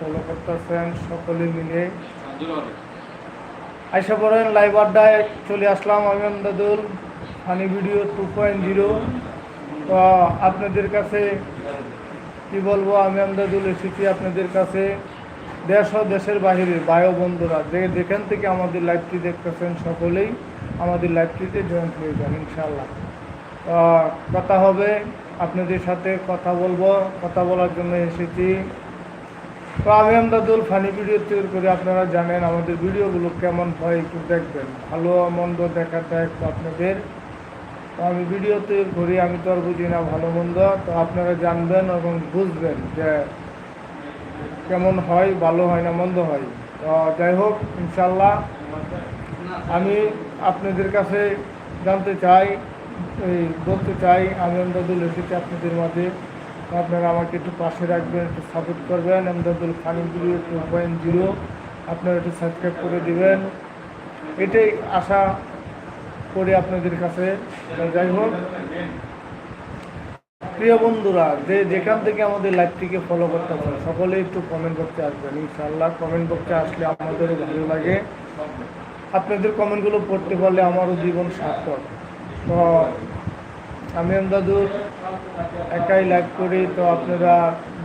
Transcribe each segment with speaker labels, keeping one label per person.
Speaker 1: Follow করতেছেন সকলে মিলে। আইসা পড়েন লাইভ আড্ডায় চলে আসলাম আমি Amdadul funny video two point zero আপনাদের কাছে কি বলব, আমি আমদাদুল এসেছি আপনাদের কাছে। দেশ ও দেশের বাহিরে বায়ু বন্ধুরা, যে যেখান থেকে আমাদের লাইভটি দেখতেছেন সকলেই আমাদের লাইভটিতে জয়েন্ট হয়ে যান ইনশাল্লাহ কথা হবে, আপনাদের সাথে কথা বলব, কথা বলার জন্য এসেছি। তো আমি আমদাদুল ফানি ভিডিও তৈরি করি, আপনারা জানেন আমাদের ভিডিওগুলো কেমন হয় একটু দেখবেন। ভালো মন্দ দেখাটা একটু আপনাদের। তো আমি ভিডিও তৈরি করি, আমি তো আর বুঝি না ভালো মন্দ। তো আপনারা জানবেন এবং বুঝবেন যে কেমন হয়, ভালো হয় না মন্দ হয়। তো যাই হোক ইনশাল্লাহ আমি আপনাদের কাছে জানতে চাই, এই বলতে চাই, আমি আমদাদুল এসেছি আপনাদের মাঝে। আপনারা আমাকে একটু পাশে রাখবেন, একটু সাপোর্ট করবেন। Amdadul video two point zero আপনারা একটু সাবস্ক্রাইব করে দেবেন। এটাই আশা করি আপনাদের কাছে। যাই হোক, প্রিয় বন্ধুরা, যে যেখান থেকে আমাদের লাইভটিকে ফলো করতে পারেন সকলে একটু কমেন্ট করতে আসবেন। ইনশাআল্লাহ কমেন্ট করতে আসলে আমাদেরও ভালো লাগে। আপনাদের কমেন্টগুলো পড়তে পারলে আমারও জীবন সার্থক। তো আমি আমদাদুর একাই লাইভ করি। তো আপনারা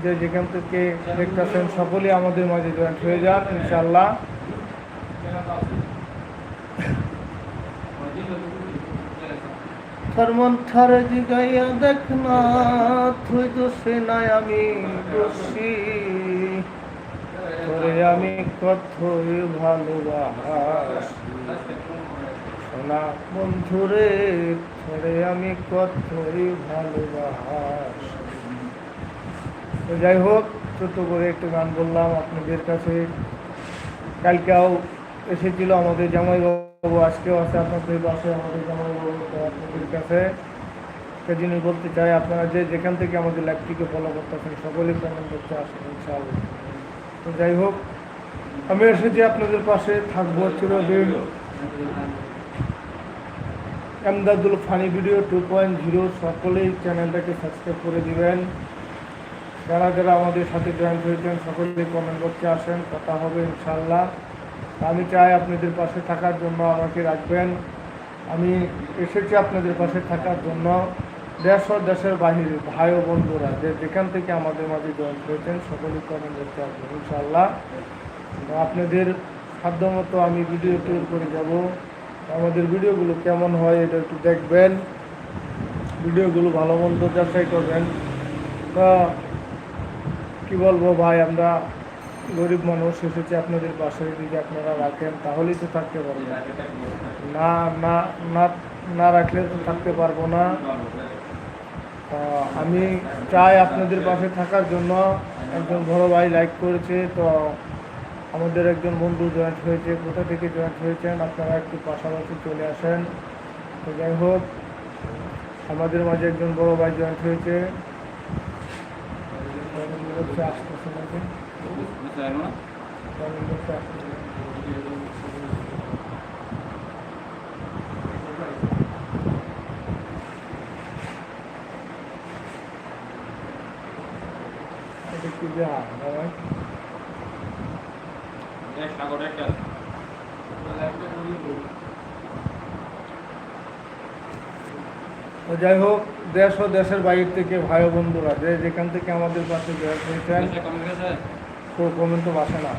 Speaker 1: যে যেখান থেকে দেখতেছেন, সকলেই আমাদের মাঝে জয়েন্ট হয়ে যান ইনশাআল্লাহ। থরমন থারে জিগাইয়া দেখ না তুই তো সে নাই আমি দোষী। তোরে আমি ভালোবাসি। সোনা বন্ধুরে তোরে আমি কতই ভালোবাসি। তো যাই হোক ছোট করে একটু গান বললাম আপনাদের কাছে। কালকেও এসেছিল আমাদের জামাইবাবু, আজকেও আছে আপনাদের পাশে আমাদের জামাইবাবু তো আপনাদের কাছে। একটা জিনিস বলতে চাই আপনারা যে যেখান থেকে আমাদের লাইভটিকে ফলো করতেছেন, সকলেই কমেন্ট করতে আসেন ইনশাআল্লাহ। তো যাই হোক, আমি এসেছি আপনাদের পাশে, থাকব চিরদিন। Emdadul funny video two point zero সকলেই চ্যানেলটাকে সাবস্ক্রাইব করে দিবেন। যারা যারা আমাদের সাথে জয়েন হয়েছেন, সকলেই কমেন্ট করতে আসেন, কথা হবে ইনশাল্লাহ আমি চাই আপনাদের পাশে থাকার জন্য আমাকে রাখবেন। আমি এসেছি আপনাদের পাশে থাকার জন্য। দেশ ও দেশের বাহিরে ভাই ও বন্ধুরা, যে যেখান থেকে আমাদের মাঝে জয়েন হয়েছেন, সকলেই কমেন্ট করতে আসবেন ইনশাল্লাহ আপনাদের সাধ্যমতো আমি ভিডিও তৈরি করে যাব। আমাদের ভিডিওগুলো কেমন হয় এটা একটু দেখবেন। ভিডিওগুলো ভালো মন্দ যাচাই করবেন। তো, কি বলব ভাই, আমরা গরিব মানুষ, এসেছি আপনাদের পাশে যদি আপনারা রাখেন, তাহলেই তো থাকতে পারব। না না না না রাখলে তো থাকতে পারব না। আমি চাই আপনাদের পাশে থাকার জন্য। একজন বড় ভাই লাইক করেছে, তো আমাদের একজন বন্ধু জয়েন্ট হয়েছে কোথা থেকে জয়েন্ট হয়েছেন আপনারা একটু পাশাপাশি চলে আসেন। তো যাই হোক আমাদের মাঝে একজন বড় ভাই জয়েন্ট হয়েছে। আসতেছে নাকি এটা কি যা ভাই তো যাই হোক দেশ ও দেশের বাইরে থেকে ভাই বন্ধুরা যে যেখান থেকে আমাদের পাশে জয়েন হয়েছেন তো কমেন্ট তো বাসে না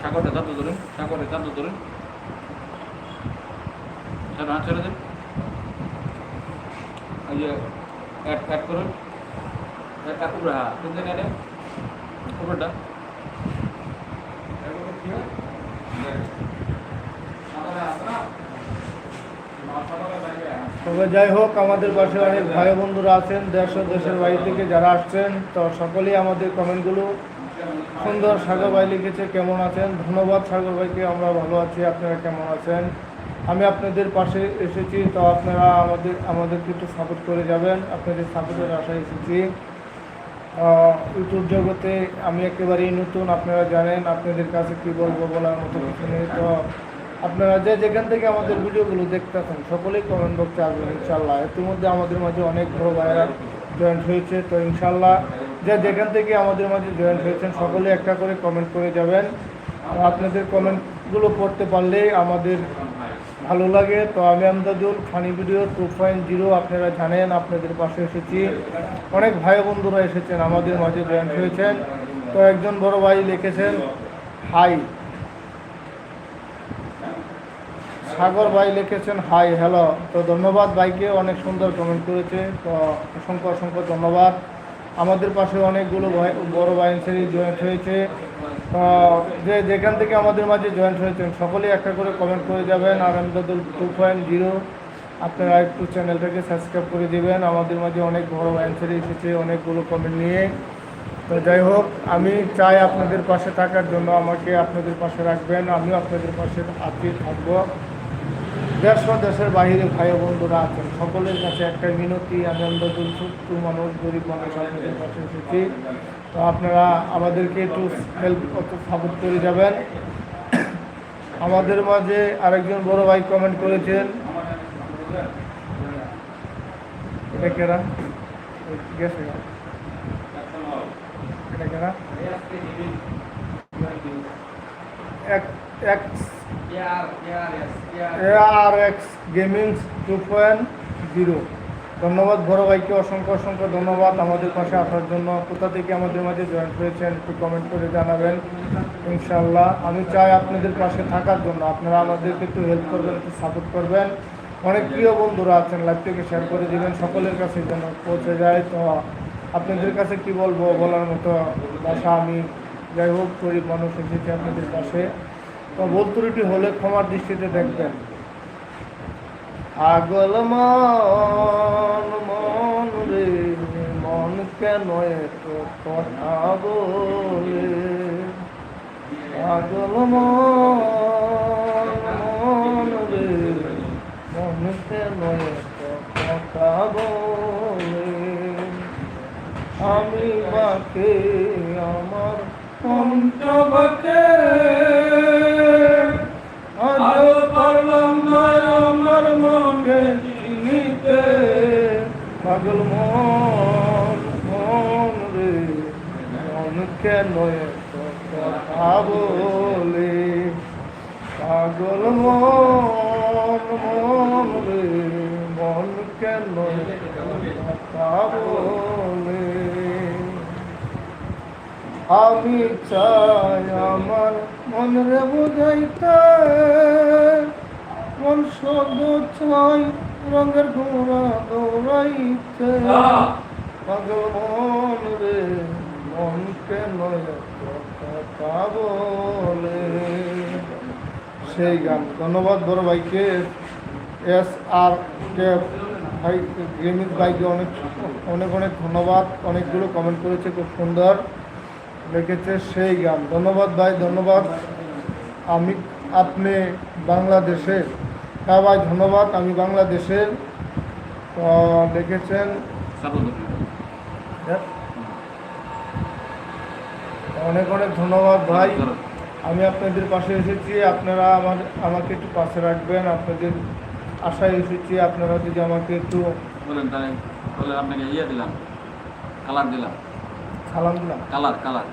Speaker 2: সাগরে ধরেন সাগরে চাপ ধরেন। স্যার হাত ছেড়ে দেন। এই যে অ্যাড অ্যাড করুন। হ্যাঁ রে
Speaker 1: তবে যাই হোক, আমাদের পাশে অনেক ভাই বন্ধুরা আছেন, দেশ ও দেশের বাড়ি থেকে যারা আসছেন, তো সকলেই আমাদের কমেন্টগুলো সুন্দর সাগর ভাই লিখেছে, কেমন আছেন? ধন্যবাদ সাগর ভাইকে, আমরা ভালো আছি, আপনারা কেমন আছেন? আমি আপনাদের পাশে এসেছি, তো আপনারা আমাদের, আমাদেরকে একটু সাপোর্ট করে যাবেন। আপনাদের সাপোর্টের আশায় এসেছি। ইউটিউব জগতে আমি একেবারেই নতুন, আপনারা জানেন আপনাদের কাছে কি বলব বলার মতো কিছু নেই। তো আপনারা যে যেখান থেকে আমাদের ভিডিওগুলো দেখতেছেন, সকলেই কমেন্ট বক্সে আসবেন ইনশাল্লাহ ইতিমধ্যে আমাদের মাঝে অনেক বড় ভাইয়েরা জয়েন্ট হয়েছে। তো ইনশাল্লাহ যে যেখান থেকে আমাদের মাঝে জয়েন্ট হয়েছেন, সকলে একটা করে কমেন্ট করে যাবেন। আপনাদের কমেন্টগুলো পড়তে পারলেই আমাদের ভালো লাগে, তো আমি Amdadul, funny video two point zero আপনারা জানেন, আপনাদের পাশে এসেছি। অনেক ভাই বন্ধুরা এসেছেন, আমাদের মাঝে জয়েন্ট হয়েছেন। তো একজন বড় ভাই লিখেছেন হাই সাগর ভাই লিখেছেন হাই হ্যালো তো ধন্যবাদ ভাইকে, অনেক সুন্দর কমেন্ট করেছে, তো অসংখ্য অসংখ্য ধন্যবাদ। আমাদের পাশে অনেকগুলো বড় সেরি জয়েন্ট হয়েছে। যে যেখান থেকে আমাদের মাঝে জয়েন্ট হয়েছেন, সকলেই একটা করে কমেন্ট করে যাবেন। আর আমদাদুল টু পয়েন্ট জিরো আপনারা একটু চ্যানেলটাকে সাবস্ক্রাইব করে দেবেন। আমাদের মাঝে অনেক বড় অ্যান্সার এসেছে, অনেকগুলো কমেন্ট নিয়ে। তো যাই হোক, আমি চাই আপনাদের পাশে থাকার জন্য আমাকে আপনাদের পাশে রাখবেন। আমিও আপনাদের পাশে আছি, থাকব। দেশ ও দেশের বাইরে ভাই বন্ধুরা আছেন, সকলের কাছে একটা মিনতি আমদাদুল ছোট্ট মানুষ গরিব মানুষ, আপনাদের পাশে এসেছি। তো আপনারা আমাদেরকে একটু হেল্প সাপোর্ট করে যাবেন। আমাদের মাঝে আরেকজন বড় ভাই কমেন্ট করেছেন। এটা এক এক আর X gaming two point zero ধন্যবাদ বড় ভাইকে, অসংখ্য অসংখ্য ধন্যবাদ আমাদের পাশে আসার জন্য। কোথা থেকে আমাদের মাঝে জয়েন হয়েছেন একটু কমেন্ট করে জানাবেন ইনশাল্লাহ আমি চাই আপনাদের পাশে থাকার জন্য, আপনারা আমাদেরকে একটু হেল্প করবেন, একটু সাপোর্ট করবেন। অনেক প্রিয় বন্ধুরা আছেন লাইভটিকে শেয়ার করে দিবেন, সকলের কাছে যেন পৌঁছে যায়। তো আপনাদের কাছে কি বলব, বলার মতো ভাষা আমি যাই হোক, গরিব মানুষ এসেছি আপনাদের পাশে। ভুল ত্রুটি হলে ক্ষমার দৃষ্টিতে দেখবেন। আগল মন মন রে, মন কেন কথা বলে? আগল মন মন রে, মন কেন কথা বলে? আমি বাকে আমার মন্ত্রবাকে আজ পারলাম না আমার মনে চিনিতে পাগল মন মন রে, মন কেন বলে? পাগল মন মন রে, মন কেন বলে? আমি চাই আমার মনরে বুঝাইতে। মন শব্দ চাই রঙের ঘোড়া দৌড়াইতে। পাগল মন রে মন কেন এত কথা বলে। সেই গান। ধন্যবাদ বড় ভাইকে। এস আর কে ভাই গেমিস ভাইকে অনেক অনেক অনেক ধন্যবাদ। অনেকগুলো কমেন্ট করেছে খুব সুন্দর লিখেছে সেই গান। ধন্যবাদ ভাই ধন্যবাদ। আমি আপনি বাংলাদেশের হ্যাঁ ভাই ধন্যবাদ। আমি বাংলাদেশের দেখেছেন। হ্যাঁ। অনেক অনেক ধন্যবাদ ভাই। আমি আপনাদের পাশে এসেছি। আপনারা আমার আমাকে একটু পাশে রাখবেন। আপনাদের আশায় এসেছি। আপনারা যদি আমাকে একটু
Speaker 2: বলেন তাহলে বলে আপনাকে ইয়ে দিলাম কালার দিলাম।
Speaker 1: সালাম দিলাম।
Speaker 2: Colour colour.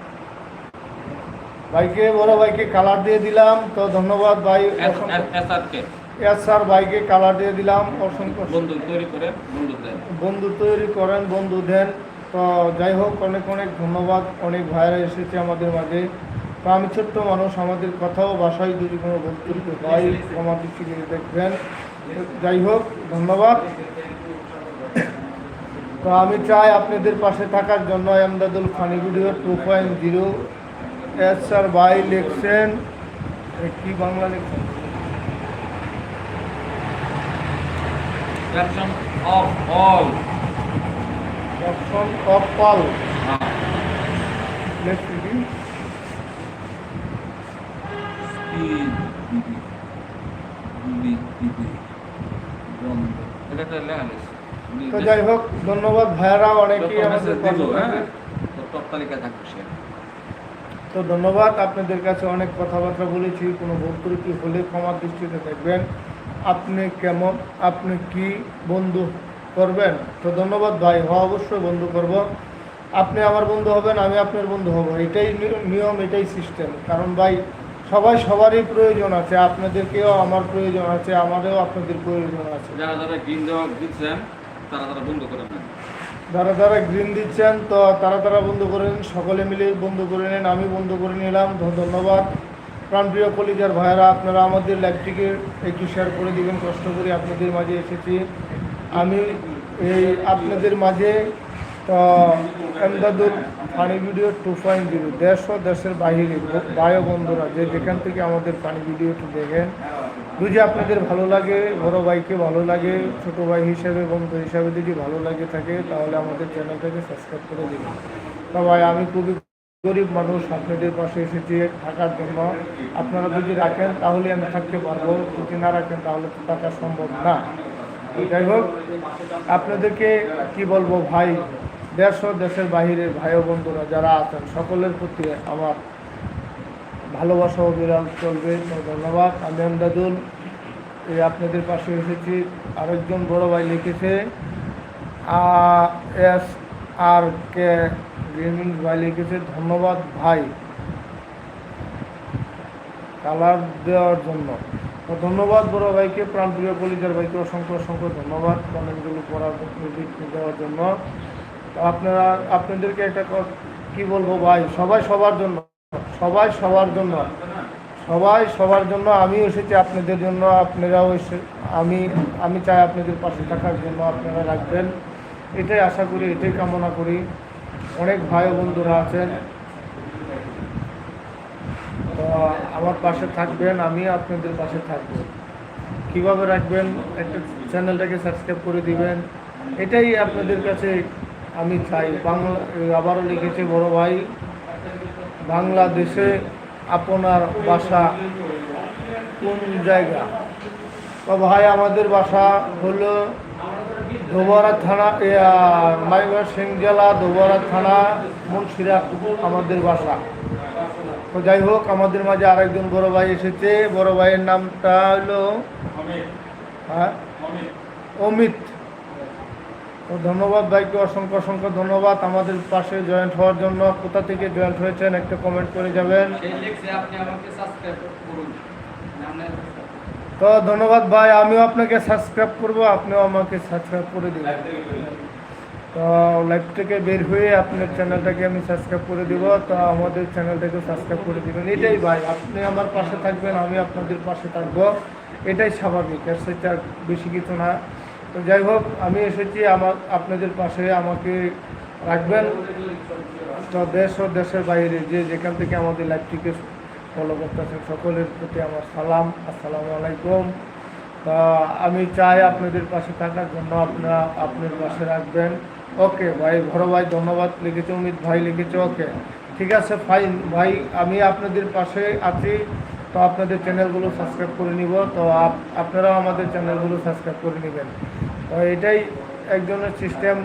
Speaker 1: ভাইকে বড় ভাইকে কালার দিয়ে দিলাম। তো ধন্যবাদ ভাই। অসংখ্য
Speaker 2: এসআরকে
Speaker 1: এস স্যার ভাইকে কালার দিয়ে দিলাম অসংখ্য
Speaker 2: বন্ধু তৈরি করে বন্ধু দেন।
Speaker 1: বন্ধু তৈরি করেন বন্ধু দেন। তো যাই হোক অনেক অনেক ধন্যবাদ অনেক ভাইরা এসেছে আমাদের মাঝে। তো আমি ছোট্ট মানুষ আমাদের কথাও বাসায় যদি কোনো ত্রুটি হয় আমার দৃষ্টিতে দেখবেন। যাই হোক ধন্যবাদ। তো আমি চাই আপনাদের পাশে থাকার জন্য Amdadul funny video two point zero S sir ভাই লিখছেন কি বাংলা লিখছেন?
Speaker 2: Caption off all
Speaker 1: option off
Speaker 2: লেখা
Speaker 1: তো যাই হোক ধন্যবাদ ভাইয়ারা অনেকেই আমাদের।
Speaker 2: টপ তালিকায় থাকবে সে।
Speaker 1: তো ধন্যবাদ আপনাদের কাছে অনেক কথাবার্তা বলেছি কোনো ভুল ত্রুটি হলে ক্ষমার দৃষ্টিতে দেখবেন। আপনি কেমন আপনি কি বন্ধু করবেন? তো ধন্যবাদ ভাই হ্যাঁ অবশ্যই বন্ধু করব। আপনি আমার বন্ধু হবেন আমি আপনার বন্ধু হব। এটাই নিয়ম এটাই সিস্টেম কারণ ভাই সবাই সবারই প্রয়োজন আছে। আপনাদেরকেও আমার প্রয়োজন আছে আমারও আপনাদের প্রয়োজন আছে।
Speaker 2: যারা যারা গ্রিন দেওয়া দিচ্ছেন তারা তারা বন্ধ করে নেন।
Speaker 1: যারা যারা গ্রিন দিচ্ছেন তো তারা তারা বন্ধ করে নিন। সকলে মিলে বন্ধ করে নিন। আমি বন্ধ করে নিলাম। ধন্যবাদ। প্রাণপ্রিয় কলিজার ভাইয়েরা, আপনারা আমাদের লাইভটিকে একটু শেয়ার করে দিবেন, কষ্ট করে আপনাদের মাঝে এসেছি। আমি এই আপনাদের মাঝে তো Emdadul funny video two point zero, দেশ ও দেশের বাহিরে বায়ু বন্ধুরা যে যেখান থেকে আমাদের ফানি ভিডিওটি দেখেন যদি আপনাদের ভালো লাগে, বড় ভাইকে ভালো লাগে, ছোট ভাই হিসেবে, বন্ধু হিসাবে যদি ভালো লাগে থাকে, তাহলে আমাদের চ্যানেলটাকে সাবস্ক্রাইব করে দিবেন। তো ভাই, আমি খুবই গরিব মানুষ আপনাদের পাশে এসেছি থাকার জন্য। আপনারা যদি রাখেন, তাহলে আমি থাকতে পারব। যদি না রাখেন, তাহলে তো থাকা সম্ভব না। যাই হোক, আপনাদেরকে কি বলব ভাই, দেশ ও দেশের বাহিরের ভাই বন্ধুরা যারা আছেন, সকলের প্রতি আমার ভালোবাসা বিরাম চলবে। ধন্যবাদ। আমি আমদাদুল এই আপনাদের পাশে এসেছি। আরেকজন বড় ভাই লিখেছে এস আর কে গেমিং ভাই লিখেছে ধন্যবাদ ভাই। কালার দেওয়ার জন্য। ধন্যবাদ বড় ভাইকে, প্রাণপ্রিয় কলিজার ভাইকে অসংখ্য অসংখ্য ধন্যবাদ কমেন্টগুলো পড়ার দেওয়ার জন্য। আপনারা, আপনাদেরকে একটা কি বলব ভাই, সবাই সবার জন্য, সবাই সবার জন্য, সবাই সবার জন্য আমি এসেছি আপনাদের জন্য, আপনারাও এসে আমি আমি চাই আপনাদের পাশে থাকার জন্য আপনারা রাখবেন। এটাই আশা করি, এটাই কামনা করি। অনেক ভাই বন্ধুরা আছেন। আমার পাশে থাকবেন আমি আপনাদের পাশে থাকব। কীভাবে রাখবেন, একটা চ্যানেলটাকে সাবস্ক্রাইব করে দিবেন, এটাই আপনাদের কাছে আমি চাই। বাংলা আবারও লিখেছে বড় ভাই, বাংলাদেশে আপনার বাসা কোন জায়গা? ভাই, আমাদের বাসা হলো দোবারা থানা মাইবার সিং জেলা দোবারা থানা মুন্সিরাট আমাদের বাসা। তো যাই হোক, আমাদের মাঝে আরেকজন বড় ভাই এসেছে। বড় ভাইয়ের নামটা হলো হ্যাঁ? অমিত। তো ধন্যবাদ ভাইকে, অসংখ্য অসংখ্য ধন্যবাদ। আমাদের পাশে জয়েন্ট হওয়ার জন্য। কোথা থেকে জয়েন্ট হয়েছেন একটা কমেন্ট করে যাবেন। তো ধন্যবাদ ভাই আমিও আপনাকে সাবস্ক্রাইব করব আপনিও আমাকে সাবস্ক্রাইব করে দিবেন। তো লাইভ থেকে বের হয়ে আপনার চ্যানেলটাকে আমি সাবস্ক্রাইব করে দিব তো আমাদের চ্যানেলটাকে সাবস্ক্রাইব করে দিবেন। এটাই ভাই আপনি আমার পাশে থাকবেন আমি আপনাদের পাশে থাকব। এটাই স্বাভাবিক এর সেটা বেশি কিছু না। তো যাই হোক আমি এসেছি আমার আপনাদের পাশে আমাকে রাখবেন। তো দেশ ও দেশের বাইরে যে যেখান থেকে আমাদের লাইভটিকে ফলো করতেছেন সকলের প্রতি আমার সালাম, আসসালামু আলাইকুম। তা আমি চাই আপনাদের পাশে থাকার জন্য আপনারা আপনার পাশে রাখবেন। ওকে, ভাই, বড় ভাই, ধন্যবাদ। লিখেছে, অমিত ভাই, লিখেছে, ওকে। ঠিক আছে ফাইন ভাই, আমি আপনাদের পাশে আছি। তো আপনাদের চ্যানেলগুলো সাবস্ক্রাইব করে নিব। তো আপনারাও আমাদের চ্যানেলগুলো সাবস্ক্রাইব করে নেবেন। তো এটাই একজনের সিস্টেম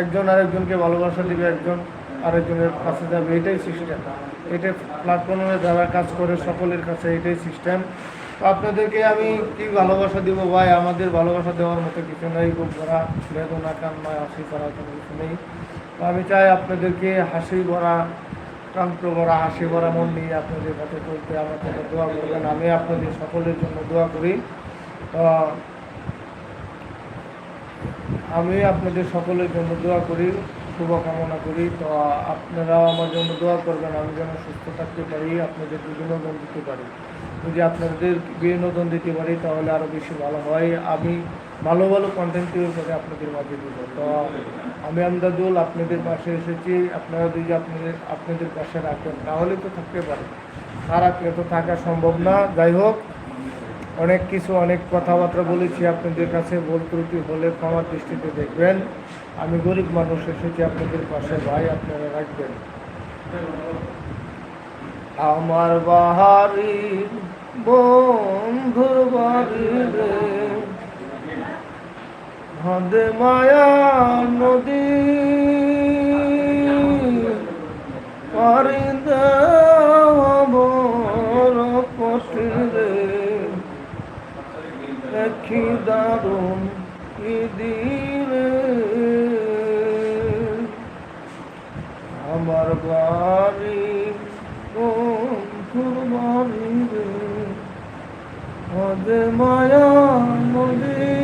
Speaker 1: একজন আরেকজনকে ভালোবাসা দিবে, একজন আরেকজনের কাছে যাবে। এটাই সিস্টেম এটাই প্ল্যাটফর্মে যারা কাজ করে সকলের কাছে এটাই সিস্টেম তো আপনাদেরকে আমি কি ভালোবাসা দিব ভাই? আমাদের ভালোবাসা দেওয়ার মতো কিছু নেই, খুব ভরা বেদনা কান্না হাসি করা কোনো কিছু নেই। তো আমি চাই আপনাদেরকে হাসি ভরা ক্রান্ত ভরা, হাসি ভরা মন নিয়ে আপনাদের কাছে চলতে আমার কাছে দোয়া করবেন। আমি আপনাদের সকলের জন্য দোয়া করি। তো আমি আপনাদের সকলের জন্য দোয়া করি। শুভকামনা করি। তো আপনারাও আমার জন্য দোয়া করবেন, আমি যেন সুস্থ থাকতে পারি, আপনাদের বিনোদন দিতে পারি। যদি আপনাদের বিনোদন দিতে পারি, তাহলে আরও বেশি ভালো হয়। আমি ভালো ভালো কন্টেন্ট তৈরি করে আপনাদের মাঝে দিব। তো আমি আমদাদুল আপনাদের পাশে এসেছি। আপনারা যদি আপনাদের আপনাদের পাশে রাখেন, তাহলে তো থাকতে পারে। না রাখলে তো থাকা সম্ভব না। যাই হোক, অনেক কিছু, অনেক কথাবার্তা বলেছি। আপনাদের কাছে ভুল ত্রুটি হলে ক্ষমার দৃষ্টিতে দেখবেন। আমি গরিব মানুষ এসেছি, আপনাদের পাশে ভাই, আপনারা রাখবেন। আমার বাহারি বন্ধুর বাড়ি রে মায়া নদী পারি দেওয়ার কঠিন দারুণ দিলে বাড়ি বন্ধুর বাড়ি রে। মায়া নদী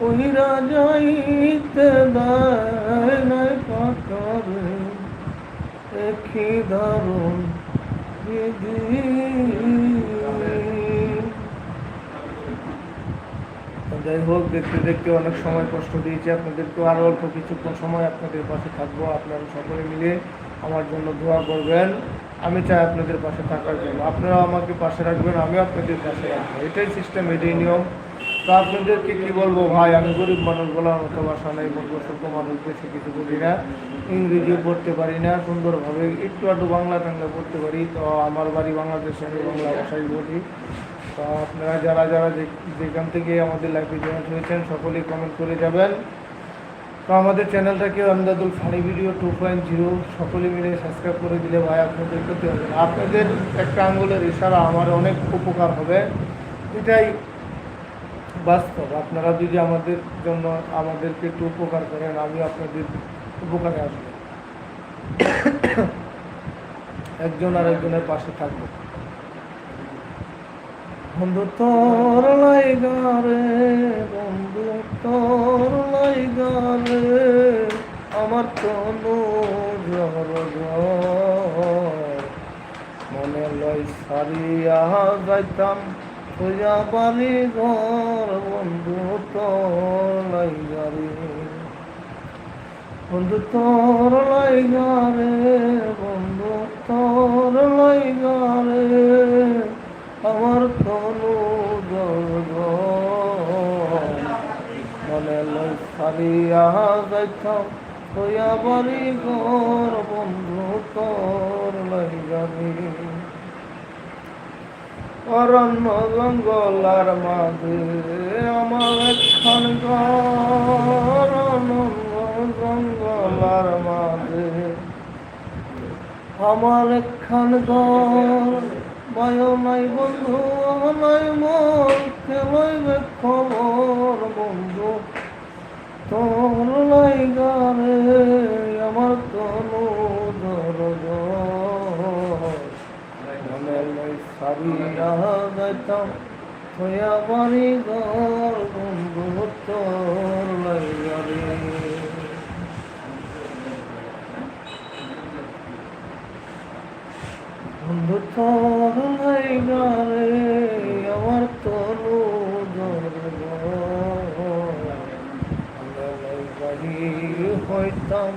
Speaker 1: ওইরা যাইতে দেয় পাকারে। একই দারুণ বিধি। যাই হোক, দেখতে দেখতে অনেক সময় কষ্ট দিয়েছি। আপনাদেরকেও আরও অল্প কিছুক্ষণ সময় আপনাদের পাশে থাকব। আপনারা সকলে মিলে আমার জন্য দোয়া করবেন। আমি চাই আপনাদের পাশে থাকার জন্য। আপনারাও আমাকে পাশে রাখবেন, আমিও আপনাদের পাশে রাখব। এটাই সিস্টেম এটাই নিয়ম। তো আপনাদেরকে কী বলব? ভাই, আমি গরিব মানুষ বলার মতো বাসা নাই মূর্খ সভ্য মানুষ বেশি কিছু বুঝি না। ইংরেজিও পড়তে পারি না, সুন্দরভাবে একটু আধটু বাংলা টাংলা পড়তে পারি। তো আমার বাড়ি বাংলাদেশে, আমি বাংলা ভাষাই বলি। তো আপনারা যারা যারা যেখান থেকে আমাদের লাইফে জয়েন্ট হয়েছেন সকলেই কমেন্ট করে যাবেন। তো আমাদের চ্যানেলটাকে Amdadul funny video two point zero সকলে মিলে সাবস্ক্রাইব করে দিলে ভাই আপনাদের করতে হবে। আপনাদের একটা আঙ্গুলের ইশারা আমার অনেক উপকার হবে। এটাই বাস্তব। আপনারা যদি আমাদের জন্য আমাদেরকে একটু উপকার করেন আমি আপনাদের উপকারে আসব। একজন আর একজনের পাশে থাকব। বন্ধু, তোর লাইগারে বন্ধু, তোর লাইগারে আমার তনু জহর। মনে লই সারিয়া যাইতাম তুইয়া বাড়ি ঘর, বন্ধু, তোর লাইগারে বন্ধু, তোর লাইগারে বন্ধু, তোর লাইগারে আমার তনু মনে লই সারিয়া যাইতাম তোয়া বাড়ি ঘর বন্ধু তোর লাইগারে অরণ্য জঙ্গলার মাঝে আমার একখান ঘর। অরণ্য জঙ্গলার মাঝে আমার একখান ঘর। বায় নাই বন্ধু নাই মন খেলইবে খবর বন্ধু। তোর লাইগারে আমার তনু ধর মনে লই সারিয়া যাইতাম থয়া বাড়ি ঘর বন্ধু তোর লাইগারে বন্ধু তোর লাইগারে আমার তনু হইতাম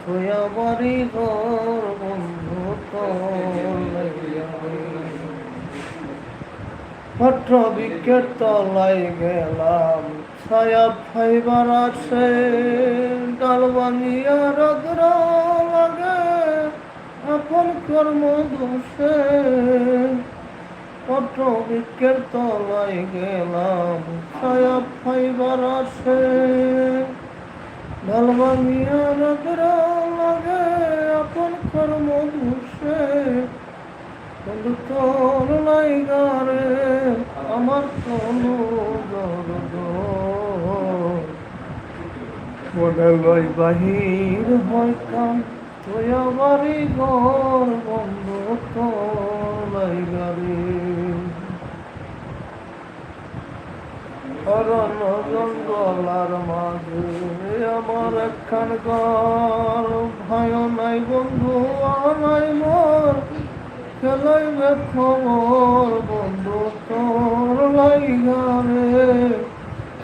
Speaker 1: থয়া বাড়ি ঘর বন্ধু পত্র বিকেট তলাই গেলাম ছায়া ফাইবার আছে ডাল বানিয়া রদ্র লাগে আপন কর্ম দোষে পত্র বিকেট তলাই গেলাম, ছায়া ফাইবার আছে ডাল বানিয়া রদ্র লাগে আপন কর্ম দোষে তোর লাইগারে আমার কোনো দরদ। মনে লই বাহির হইতাম তুই বাড়ি ঘর বন্ধু তোর লাইগারে অরণ্য জঙ্গলার মাঝে আমার একখান ঘর। ভয় নাই বন্ধু নাই মোর। খেলাইবে খবর বন্ধু তোর লাইগারে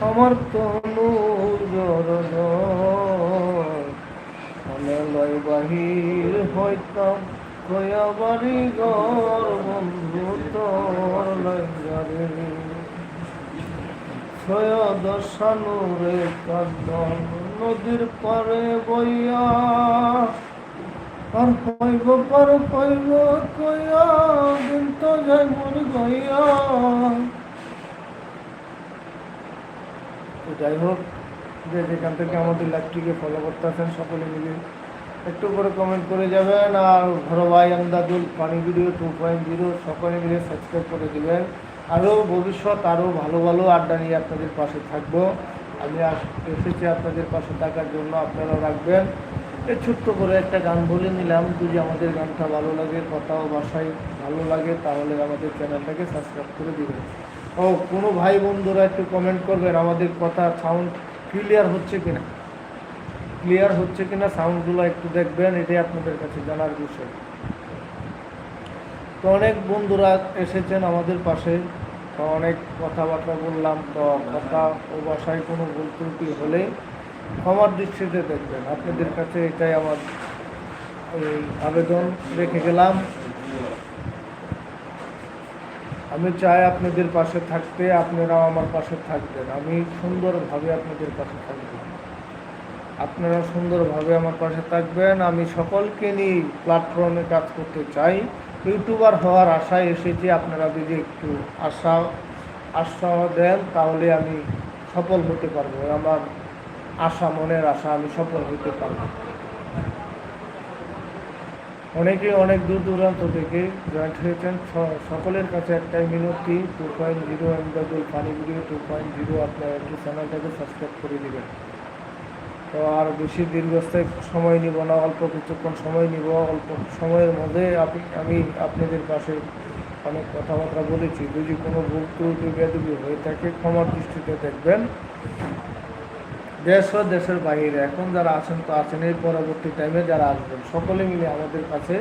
Speaker 1: আমার তনু জর লই বাহির হইতাম কয়া বাড়ি ঘর বন্ধু তোর ছয় দশানুরে কান্দন নদীর পারে বইয়া। আর হইব পার হইব কইয়া দিন তো যাই মন গইয়া যাই হোক, যে যেখান থেকে আমাদের লাইভটিকে ফলো করতে আছেন সকলে মিলে একটু করে কমেন্ট করে যাবেন আর ঘর ভাই আমদাদুল পানি ভিডিও টু পয়েন্ট জিরো সকলে মিলে সাবস্ক্রাইব করে দেবেন। আরও ভবিষ্যৎ আরও ভালো ভালো আড্ডা নিয়ে আপনাদের পাশে থাকব। আমি এসেছি আপনাদের পাশে থাকার জন্য আপনারা রাখবেন। এই ছোট্ট করে একটা গান বলে নিলাম। যদি আমাদের গানটা ভালো লাগে কথা ও ভাষায় ভালো লাগে, তাহলে আমাদের চ্যানেলটাকে সাবস্ক্রাইব করে দেবেন। ও, কোনো ভাই বন্ধুরা একটু কমেন্ট করবেন আমাদের কথা সাউন্ড ক্লিয়ার হচ্ছে কিনা? ক্লিয়ার হচ্ছে কিনা সাউন্ডগুলো একটু দেখবেন, এটাই আপনাদের কাছে জানার বিষয়। তো অনেক বন্ধুরা এসেছেন আমাদের পাশে, তো অনেক কথাবার্তা বললাম, তো কথা ও ভাষায় কোনো ভুল ত্রুটি হলে ক্ষমার দৃষ্টিতে দেখবেন। আপনাদের কাছে এটাই আমার এই আবেদন, রেখে গেলাম। আমি চাই আপনাদের পাশে থাকতে, আপনারাও আমার পাশে থাকবেন। আমি সুন্দরভাবে আপনাদের পাশে থাকব। আপনারা সুন্দরভাবে আমার পাশে থাকবেন। আমি সকলকে নিয়ে প্ল্যাটফর্মে কাজ করতে চাই। ইউটিউবার হওয়ার আশায় এসেছি, আপনারা যদি একটু আশা আশ্বাস দেন, তাহলে আমি সফল হতে পারব। আমার আশা, মনের আশা, আমি সফল হতে পারব। অনেকে অনেক দূর দূরান্ত থেকে জয়েন্ট হয়েছেন। সকলের কাছে একটাই মিনতি two point zero funny video two point zero আপনারা একটু চ্যানেলটাকে সাবস্ক্রাইব করে দেবেন। তো আর বেশি দীর্ঘস্থায়ী সময় নিব না, অল্প কিছুক্ষণ সময় নিব, অল্প সময়ের মধ্যে আপনি, আমি আপনাদের পাশে অনেক কথাবার্তা বলেছি। যদি কোনো ভুল ত্রুটি, বেদবি হয়ে থাকে, ক্ষমার দৃষ্টিতে দেখবেন। দেশ ও দেশের বাইরে এখন যারা আছেন, তো আছেন এই পরবর্তী টাইমে যারা আসবেন, সকলে মিলে আমাদের কাছে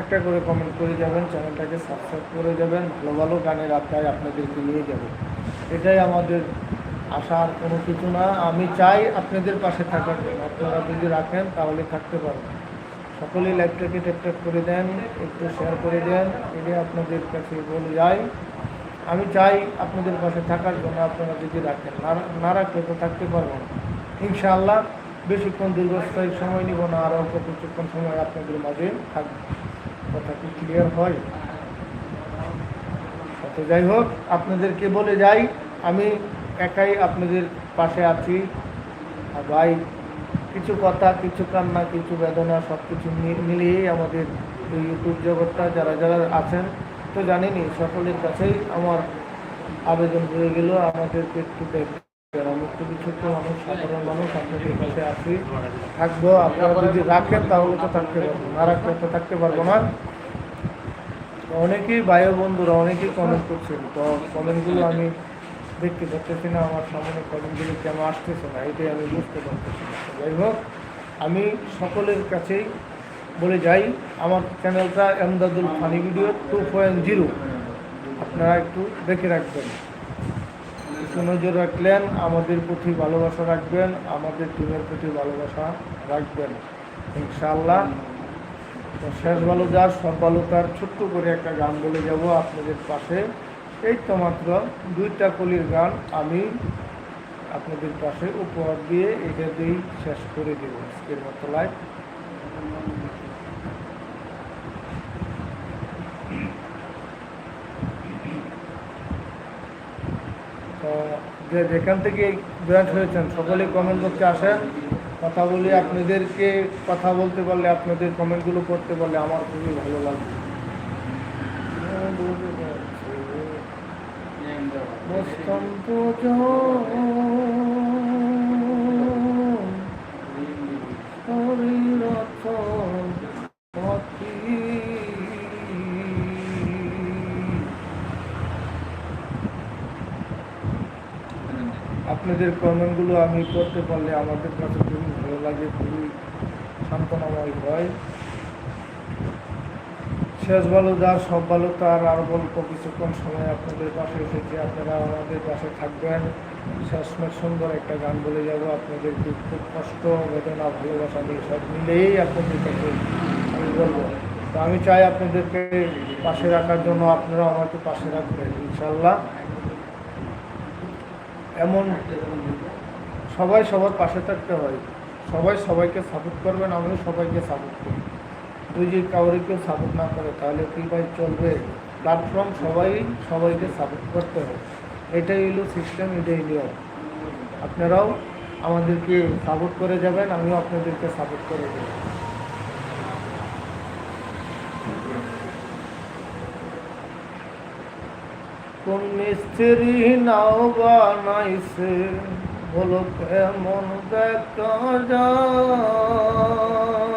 Speaker 1: একটা করে কমেন্ট করে যাবেন চ্যানেলটাকে সাবস্ক্রাইব করে যাবেন, ভালো ভালো গানের আড্ডায় আপনাদেরকে নিয়ে যাবেন এটাই আমাদের আশা আর কোনো কিছু না। আমি চাই আপনাদের পাশে থাকার জন্য। আপনারা যদি রাখেন, তাহলে থাকতে পারবেন। সকলেই লাইভটাকে ট্যাপ করে দেন, একটু শেয়ার করে দেন এটাই আপনাদের কাছে বলে যাই। আমি চাই আপনাদের পাশে থাকার জন্য আপনারা যদি রাখেন। না- রাখলে তো থাকতে পারব না। ইনশাআল্লাহ, বেশিক্ষণ দীর্ঘস্থায়ী সময় নিব না আর অল্প কিছুক্ষণ সময় আপনাদের মাঝে থাকবে। কথা কি ক্লিয়ার হয়? তো যাই হোক, আপনাদেরকে বলে যাই। আমি একাই আপনাদের পাশে আছি। আর ভাই, কিছু কথা, কিছু কান্না, কিছু বেদনা সব কিছু মিলিয়েই আমাদের এই ইউটিউব জগৎটা, যারা যারা আছেন, তো জানেনই, সকলের কাছেই আমার আবেদন হয়ে গেল। আমাদেরকে একটু আমি খুবই ছোট্ট মানুষ, সাধারণ মানুষ, আপনাদের কাছে আছি। থাকব। আপনারা যদি রাখেন, তাহলে তো থাকতে পারব না। রাখলে তো থাকতে পারব না। অনেকেই বায়ু বন্ধুরা, অনেকেই কমেন্ট করছেন। তো কমেন্টগুলো আমি দেখতে পাচ্ছি না, আমার সামনে কমেন্টগুলো কেন আসতেছে না, এটাই আমি বুঝতে পারতেছি যাই হোক, আমি সকলের কাছেই বলে যাই, আমার চ্যানেলটা Emdadul funny video two point zero. আপনারা একটু দেখে রাখবেন। একটু নজর রাখলেন, আমাদের প্রতি ভালোবাসা রাখবেন, আমাদের টিমের প্রতি ভালোবাসা রাখবেন। ইনশাআল্লাহ শেষ ভালো যার, সব ভালো তার, ছোট্ট করে একটা গান বলে যাব আপনাদের পাশে। এই তো মাত্র দুইটা কলির গান আমি আপনাদের পাশে উপহার দিয়ে এটা দিয়েই শেষ করে দেব আজকের মতো লাইভ তো যে যেখান থেকে জয়েন্ট হয়েছেন, সকলেই কমেন্ট বক্সে আসেন। কথা বলি আপনাদেরকে কথা বলতে পারলে, আপনাদের কমেন্টগুলো করতে পারলে আমার খুবই ভালো লাগবে। আপনাদের কমেন্টগুলো আমি করতে পারলে আমাদের কাছে খুবই ভালো লাগে খুবই সান্ত্বনাময় হয়। শেষ ভালো, যার সব ভালো, তার আর অল্প কিছুক্ষণ সময় আপনাদের পাশে এসেছি। আপনারা আমাদের পাশে থাকবেন। শেষমেশ সুন্দর একটা গান বলে যাব। আপনাদেরকে খুব কষ্ট, বেদনা, ভালোবাসা নিয়ে সব মিলেই আপনাদের কাছে আমি বলব। তো আমি চাই আপনাদেরকে পাশে রাখার জন্য আপনারা আমাকে পাশে রাখবেন ইনশাল্লাহ এমন সবাই সবার পাশে থাকতে হয়। সবাই সবাইকে সাপোর্ট করবেন, আমিও সবাইকে সাপোর্ট করি যদি কাউরে কেউ সাপোর্ট না করে, তাহলে কীভাবে ভাই চলবে? প্ল্যাটফর্ম সবাই, সবাইকে সাপোর্ট করতে হবে। এটাই হলো সিস্টেম এটাই হলো আপনারাও আমাদেরকে সাপোর্ট করে যাবেন, আমিও আপনাদেরকে সাপোর্ট করে দেব। কোন মিস্ত্রি নাও বানাইছে বলো কেমন দেখা যায়।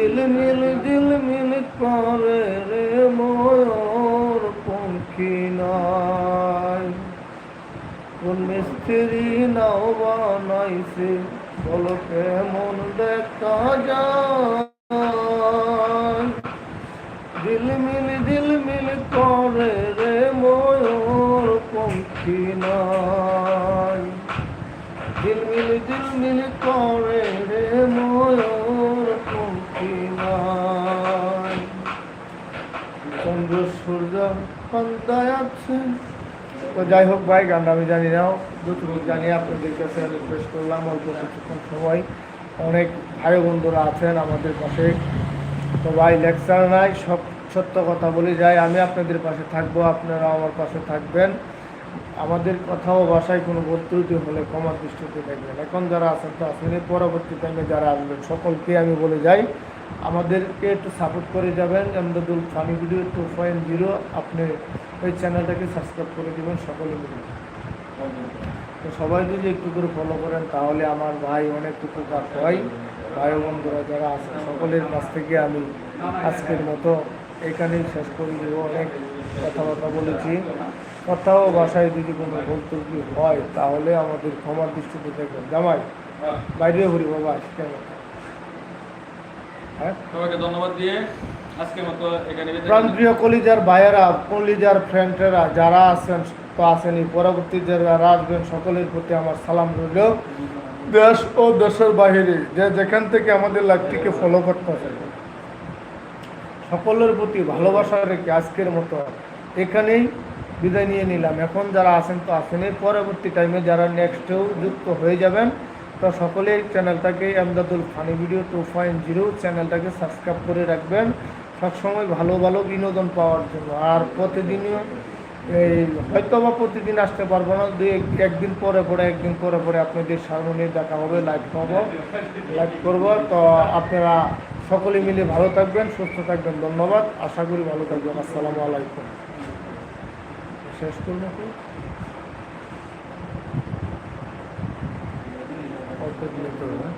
Speaker 1: ঝিলমিল ঝিলমিল করে রে ময়ূর পঙ্খী নাই। কোন মিস্ত্রি নাও বানাইছে বলো কেমন দেখা যায়। ঝিলমিল ঝিলমিল করে রে ময়ূর পঙ্খী নাই। ঝিলমিল ঝিলমিল করে রে ময়ূর সূর্য পান্তায় আছে তো যাই হোক ভাই গানটা আমি জানি না যতটুকু জানি আপনাদের কাছে রিকোয়েস্ট করলাম অল্প কিছুক্ষণ সময় অনেক ভাই বন্ধুরা আছেন আমাদের পাশে তো ভাই লেকচার নাই সব সত্য কথা বলে যাই আমি আপনাদের পাশে থাকব আপনারা আমার পাশে থাকবেন আমাদের কথা ও ভাষায় কোনো ভুল হলে ক্ষমার দৃষ্টিতে দেখবেন এখন যারা আছেন তো আসেন পরবর্তী টাইমে যারা আসবেন সকলকে আমি বলে যাই আমাদেরকে একটু সাপোর্ট করে যাবেন। Emdadul funny video two point zero. আপনি ওই চ্যানেলটাকে সাবস্ক্রাইব করে দেবেন সকলে মিলে। তো সবাই যদি একটু করে ফলো করেন, তাহলে আমার ভাই অনেক উপকার হয় ভাই বন্ধুরা যারা আছেন সকলের কাছ থেকে আমি আজকের মতো এখানেই শেষ করে। দেবো অনেক কথাবার্তা বলেছি। কথাও ভাষায় যদি কোনো ভুল হয়, তাহলে আমাদের ক্ষমার দৃষ্টিতে দেখবেন। জামাই, বাইরে ঘুরি বাবা কেন
Speaker 2: সবাইকে ধন্যবাদ দিয়ে আজকের মতো এখানে
Speaker 1: প্রাণপ্রিয় কলিজার ভাইয়েরা কলিজার ফ্রেন্ডেরা যারা আছেন তো আসেনি পরবর্তী যারা আসবেন সকলের প্রতি আমার সালাম রইল। দেশ ও দেশের বাহিরে যে যেখান থেকে আমাদের লাইফটিকে ফলো করতেছে সকলের প্রতি ভালোবাসা রেখে আজকের মতো এখানেই বিদায় নিয়ে নিলাম। এখন যারা আছেন তো আসেনি পরবর্তী টাইমে যারা নেক্সটেও যুক্ত হয়ে যাবেন তো সকলেই চ্যানেলটাকে Amdadul funny video two point zero চ্যানেলটাকে সাবস্ক্রাইব করে রাখবেন। সবসময় ভালো ভালো বিনোদন পাওয়ার জন্য। আর প্রতিদিনও এই হয়তো বা প্রতিদিন আসতে পারব না। দুই একদিন পরে পরে, একদিন পরে পরে আপনাদের সামনে দেখা হবে লাইভ পাবো লাইভ করব। তো আপনারা সকলে মিলে ভালো থাকবেন, সুস্থ থাকবেন। ধন্যবাদ। আশা করি ভালো থাকবেন। আসসালামু আলাইকুম। শেষ করব। কি অল্প দিলে তো হবে।